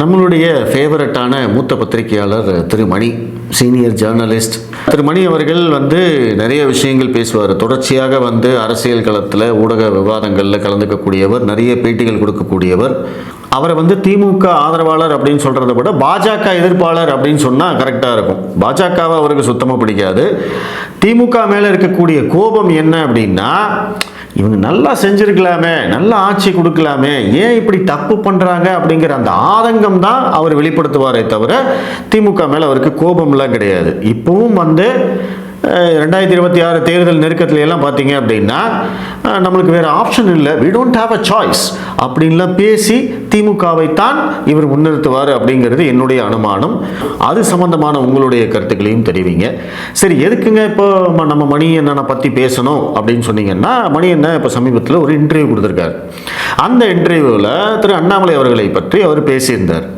நம்மளுடைய ஃபேவரட்டான மூத்த பத்திரிகையாளர் திரு மணி சீனியர் ஜேர்னலிஸ்ட் திரு மணி அவர்கள் வந்து நிறைய விஷயங்கள் பேசுவார். தொடர்ச்சியாக வந்து அரசியல் களத்தில் ஊடக விவாதங்களில் கலந்துக்கக்கூடியவர் நிறைய பேட்டிகள் கொடுக்கக்கூடியவர். அவரை வந்து திமுக ஆதரவாளர் அப்படின்னு சொல்கிறத விட பாஜக எதிர்ப்பாளர் அப்படின்னு சொன்னால் கரெக்டாக இருக்கும். பாஜகவை அவருக்கு சுத்தமாக பிடிக்காது. திமுக மேலே இருக்கக்கூடிய கோபம் என்ன அப்படின்னா இவங்க நல்லா செஞ்சிருக்கலாமே நல்லா ஆட்சி கொடுக்கலாமே ஏன் இப்படி தப்பு பண்ணுறாங்க அப்படிங்கிற அந்த ஆதங்கம் தான் அவர் வெளிப்படுத்துவாரே தவிர திமுக மேலே அவருக்கு கோபம்லாம் கிடையாது. இப்பவும் வந்து ரெண்டாயிரத்தி இருபத்தி ஆறு தேர்தல் நெருக்கத்துல எல்லாம் பார்த்தீங்க அப்படின்னா நம்மளுக்கு வேறு ஆப்ஷன் இல்லை. We don't have a choice அப்படின்லாம் பேசி திமுகவை தான் இவர் முன்னிறுத்துவார் அப்படிங்கிறது என்னுடைய அனுமானம். அது சம்பந்தமான உங்களுடைய கருத்துக்களையும் தெரிவிங்க. சரி எதுக்குங்க இப்போ நம்ம மணி என்னென்ன பற்றி பேசணும் அப்படின்னு சொன்னீங்கன்னா மணி என்ன இப்போ சமீபத்தில் ஒரு இன்டர்வியூ கொடுத்துருக்காரு. அந்த இன்டர்வியூவில் திரு அண்ணாமலை அவர்களை பற்றி அவர் பேசியிருந்தார்.